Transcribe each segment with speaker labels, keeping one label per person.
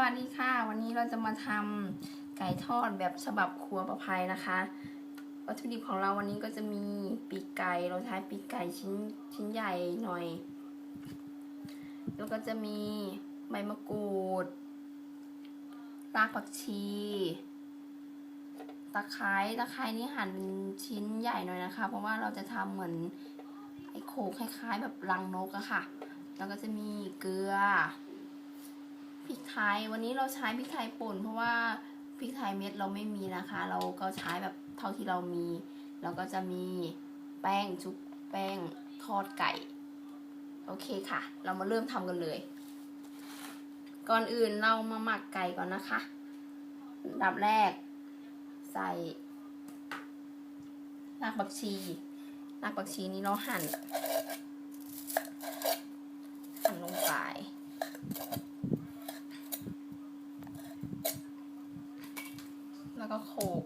Speaker 1: วัสดีค่ะ วันนี้เราจะมาทำไก่ทอดแบบฉบับครัวประภัยนะคะ วัตถุดิบของเราวันนี้ก็จะมีปีกไก่เราใช้ปีกไก่ชิ้นชิ้นใหญ่หน่อย แล้วก็จะมีใบมะกรูดรากผักชี ตะไคร้ตะไคร้นี่หั่นเป็นชิ้นใหญ่หน่อยนะคะ เพราะว่าเราจะทำเหมือนไอ้โขกคล้ายๆแบบรังนกอะค่ะ แล้วก็จะมีเกลือ พริกไทย วันนี้เราใช้พริกไทยป่น เพราะว่าพริกไทยเม็ดเราไม่มีนะคะ เราก็ใช้แบบเท่าที่เรามีแล้วก็จะมีแป้งชุบแป้งทอดไก่ โอเคค่ะ เรามาเริ่มทำกันเลย ก่อนอื่นเรามาหมักไก่ก่อนนะคะดับแรก ใส่รากบักชีรากบักชีนี้เราหั่นลงไป แล้วก็โขลก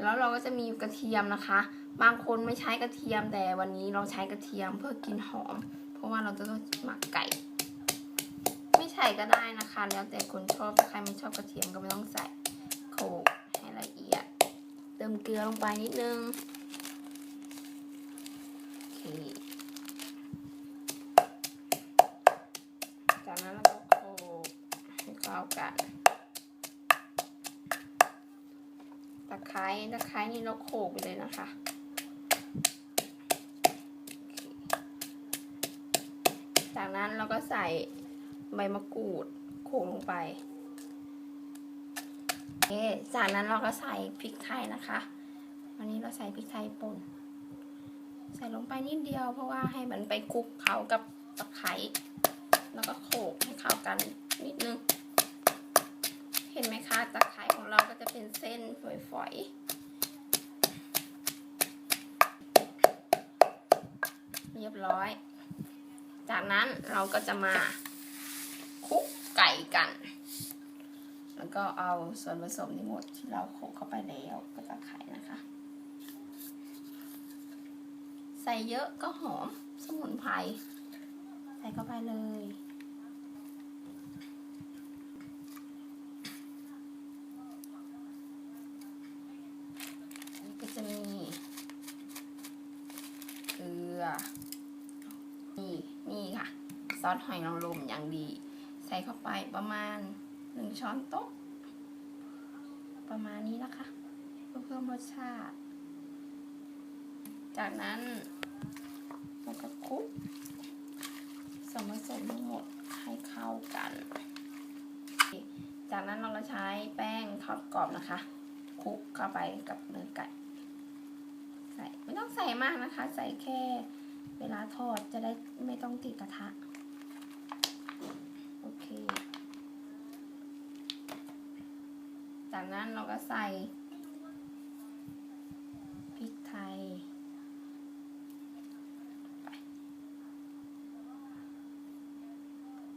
Speaker 1: แล้วเราก็จะมีกระเทียมนะคะ บางคนไม่ใช้กระเทียมแต่วันนี้เราใช้กระเทียมเพื่อกินหอม เพราะว่าเราจะต้องหมักไก่ ไม่ใส่ก็ได้นะคะ แล้วแต่คนชอบถ้าใครไม่ชอบกระเทียมก็ไม่ต้องใส่โขลกให้ละเอียด เติมเกลือลงไปนิดนึงโอเค จากนั้นเราก็โขลกให้เข้ากัน ตะ ไคร้ตะไคร้นี่เราโขลกไปเลยนะคะ จากนั้นเราก็ใส่ใบมะกรูดโขลกลงไปโอเคจากนั้นเราก็ใส่พริกไทยนะคะ วันนี้เราใส่พริกไทยป่น ใส่ลงไปนิดเดียวเพราะว่าให้มันไปคลุกเขากับตะไคร้แล้วก็โขลกให้เข้ากันนิดนึง เห็นไหมคะตะไคร้ของเราก็จะ เป็นเส้นฝอยๆ เรียบร้อย จากนั้นเราก็จะมาคลุกไก่กัน แล้วก็เอาส่วนผสมทั้งหมดที่เราโขลกเข้าไปแล้วก็ตะไคร้นะคะ ใส่เยอะก็หอมสมุนไพร ใส่เข้าไปเลย นี่ก็จะมี เกลือ นี่ นี่ค่ะ ซ อสหอยนางรมอย่างดี ใส่เข้าไปประมาณหนึ่งช้อนโต๊ะ ประมาณนี้นะคะเพื่อเพิ่มรสชาติ จากนั้นเราก็คลุกส่วนผสมทั้งหมดให้เข้ากัน จากนั้นเราก็ใช้แป้งทอดกรอบนะคะคลุกเข้าไปกับเนื้อไก่ใส่ไม่ต้องใส่มากนะคะ ใส่แค่เวลาทอดจะได้ไม่ต้องติดกระทะ โอเค จากนั้นเราก็ใส่พริกไทย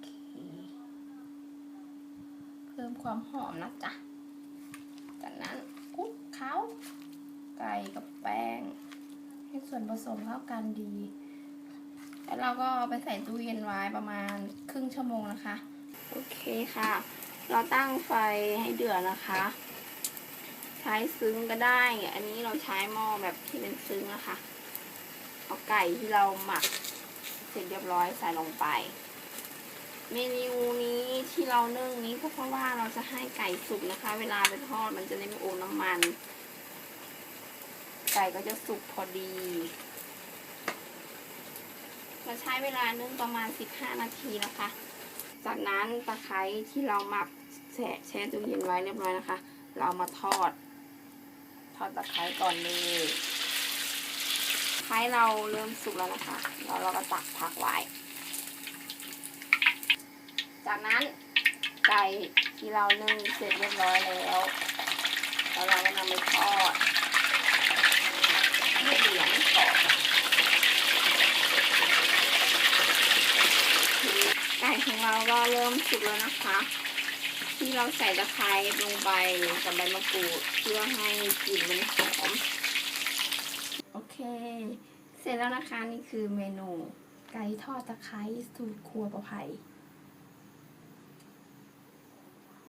Speaker 1: เคเพิ่มความหอมนะจ๊ะ จากนั้นคลุกเคล้าไก่กับแป้ง ให้ส่วนผสมเข้ากันดี แล้วเราก็เอาไปใส่ตู้เย็นไว้ประมาณครึ่งชั่วโมงนะคะ โอเคค่ะ เราตั้งไฟให้เดือดนะคะ ใช้ซึ้งก็ได้ อันนี้เราใช้หม้อแบบที่เป็นซึ้งนะคะ เอาไก่ที่เราหมักเสร็จเรียบร้อยใส่ลงไป เมนูนี้ที่เรานึ่งนี้ก็เพราะว่าเราจะให้ไก่สุกนะคะ เวลาไปทอดมันจะได้ไม่โอน้ำมัน ไก่ก็จะสุกพอดี เราใช้เวลานึ่งประมาณ 15 นาทีนะคะ จากนั้นตะไคร้ที่เราหมักแช่แช่ตู้เย็นไว้เรียบร้อยนะคะ เรามาทอด ทอดตะไคร้ก่อนเลยตะไคร้เราเริ่มสุกแล้วนะคะแล้วเราก็ตักพักไว้ จากนั้นไก่ที่เรานึ่งเสร็จเรียบร้อยแล้วเราก็นำไปทอดให้เหลืองกรอบ ไก่ของเราก็เริ่มสุกแล้วนะคะ ที่เราใส่ตะไคร้ลงไปกับใบมะกรูดเพื่อให้กลิ่นมันหอมโอเค เสร็จแล้วนะคะนี่คือเมนูไก่ทอดตะไคร้สูตรครัวประภัย